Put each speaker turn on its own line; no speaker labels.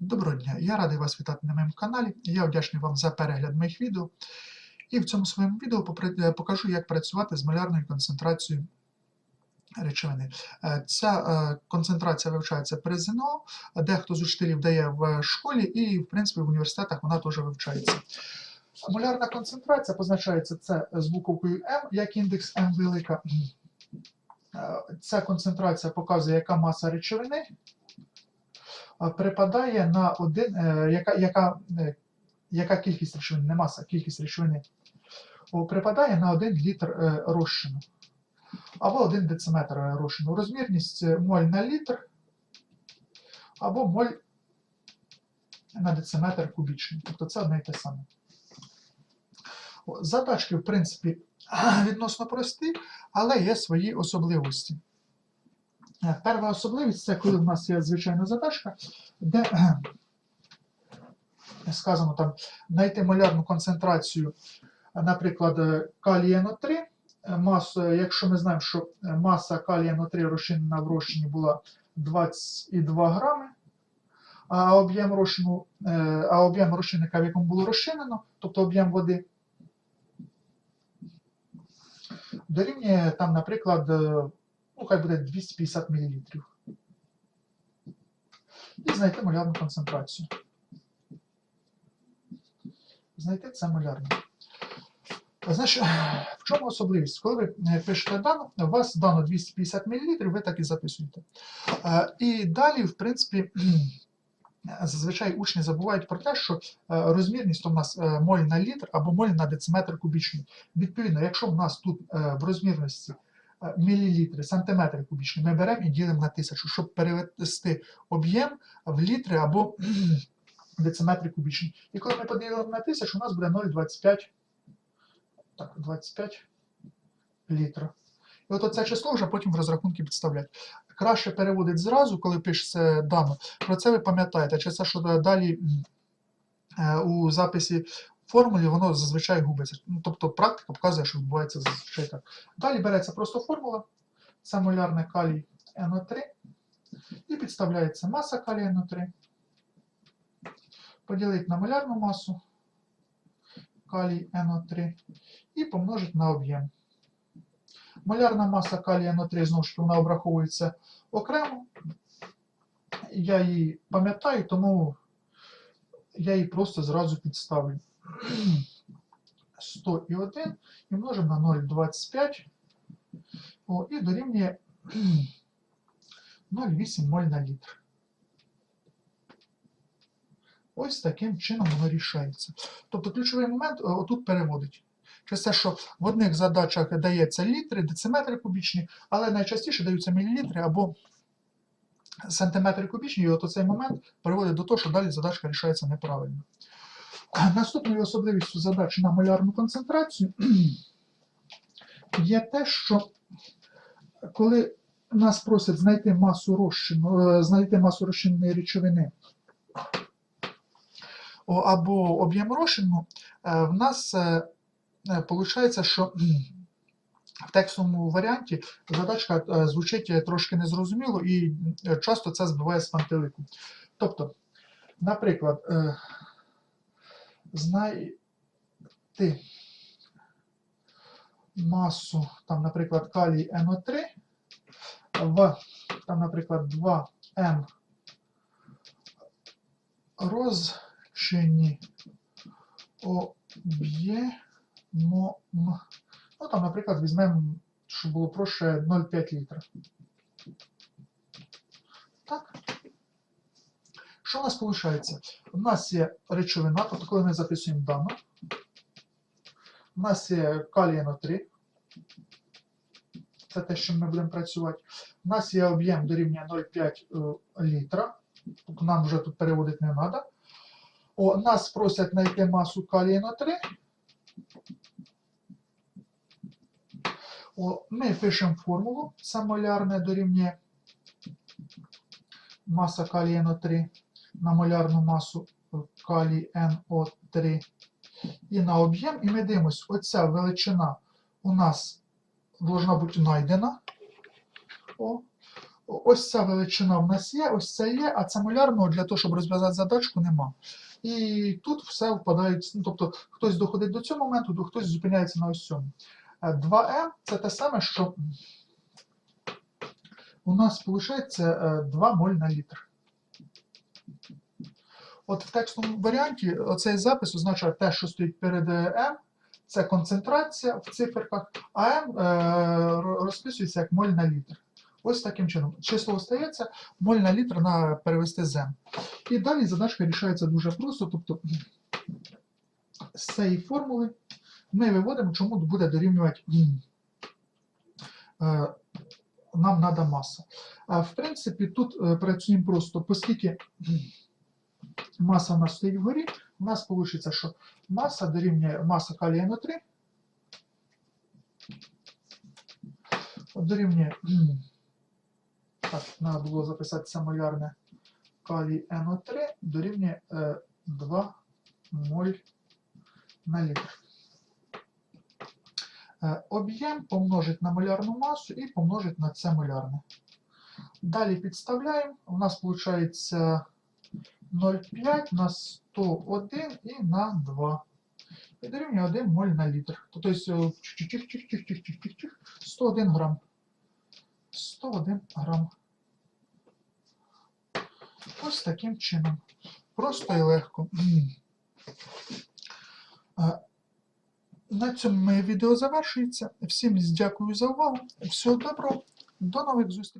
Доброго дня! Я радий вас вітати на моєму каналі. Я вдячний вам за перегляд моїх відео. І в цьому своєму відео е, покажу, як працювати з малярною концентрацією речовини. Е, Ця е, концентрація вивчається при ЗНО, дехто з учителів дає в школі, і, в принципі, в університетах вона теж вивчається. Молярна концентрація позначається це з буковкою М, як індекс М велика. Ця концентрація показує, яка маса речовини припадає на один, е, яка, яка, е, яка кількість речовини, не маса, кількість речовини припадає на 1 літр е, розчину або 1 дециметр розчину. Розмірність моль на літр або моль на дециметр кубічний. Тобто це одне і те саме. Задачки, в принципі, відносно прості, але є свої особливості. Е, Перша особливість це коли в нас є звичайна задачка, де е, сказано там знайти молярну концентрацію, е, наприклад, калія НО3. Е, Масу, якщо ми знаємо, що маса калія НО3 розчинена в розчині була 22 грами, а об'єм розчину, а об'єм розчинника, в якому було розчинено, тобто об'єм води, дорівнює там, наприклад, ну, хай буде 250 мл. І знайти молярну концентрацію. Знайти це молярну. Значить, в чому особливість? Коли ви е, пишете дану, у вас дано 250 мл, ви так і записуєте. Е, І далі, в принципі, зазвичай учні забувають про те, що е, розмірність у нас моль на літр або моль на дециметр кубічний. Відповідно, якщо в нас тут в розмірності мілілітри, сантиметри кубічні, ми беремо і ділимо на тисячу, щоб перевести об'єм в літри або дециметри кубічні. І коли ми поділимо на тисячу, у нас буде 0,25 так, 25 літра. І от це число вже потім в розрахунки підставляють. Краще переводить зразу, коли пишеться дано. Про це ви пам'ятаєте. Чи це що далі е, у записі формулі воно зазвичай губиться. Ну, тобто практика показує, що відбувається зазвичай так. Далі береться просто формула, це молярний калій НО3, і підставляється маса калія НО3. Поділити на молярну масу калій НО3 і помножити на об'єм. Молярна маса калія НО3, знову ж вона обраховується окремо. Я її пам'ятаю, тому я її просто зразу підставлю. 101 і множимо на 0,25 О, і дорівнює 0,8 моль на літр. Ось таким чином воно рішається. Тобто ключовий момент е, отут переводить. Через те, що в одних задачах дається літри, дециметри кубічні, але найчастіше даються мілілітри або сантиметри кубічні, і от цей момент приводить до того, що далі задачка рішається неправильно. Наступною особливістю задач на молярну концентрацію є те, що коли нас просять знайти масу розчину, е, знайти масу розчинної речовини або об'єм розчину, е, в нас виходить, що в текстовому варіанті задачка е, звучить е, трошки незрозуміло і е, часто це збиває з пантелику. Тобто, наприклад, е, знайти масу, там, наприклад, калій НО3 в, там, наприклад, 2М розчині об'ємом, ну там, наприклад, візьмемо, щоб було проще 0,5 літра. Що у нас виходить? У нас є речовина, тобто коли ми записуємо дану, у нас є калій НО3, це те, що ми будемо працювати. У нас є об'єм дорівнює 0,5 е, літра, тобто нам вже тут переводити не треба. О, нас просять знайти масу калія на 3. О, ми пишемо формулу. Це молярне дорівнює маса калія на 3 на молярну масу калій НО3 і на об'єм. І ми дивимося, оця величина у нас должна бути знайдена. О, Ось ця величина в нас є, ось це є, а це молярного для того, щоб розв'язати задачку, нема. І тут все впадають, ну, тобто хтось доходить до цього моменту, то хтось зупиняється на ось цьому. Е, 2М це те саме, що у нас виходить 2 моль на літр. От в текстовому варіанті оцей запис означає те, що стоїть перед е, М, це концентрація в циферках, а М е, розписується як моль на літр. Ось таким чином. Число остається, моль на літр на перевести з М. І далі задачка рішається дуже просто. Тобто з цієї формули ми виводимо, чому буде дорівнювати е, нам треба маса. В принципі, тут е, працюємо просто, оскільки маса у нас стоїть вгорі, у нас вийде, що маса дорівнює маса калія НО3 дорівнює. Так, треба було записати це молярне калій НО3 дорівнює е, 2 моль на літр. Е, Об'єм помножить на молярну масу і помножить на це молярне. Далі підставляємо. У нас виходить 0,5 на 101 і на 2. І дорівнює 1 моль на літр. Тобто 101 грам. 101 грам. Ось таким чином. Просто і легко. М. А, На цьому моє відео завершується. Всім дякую за увагу. Всього доброго. До нових зустрічей.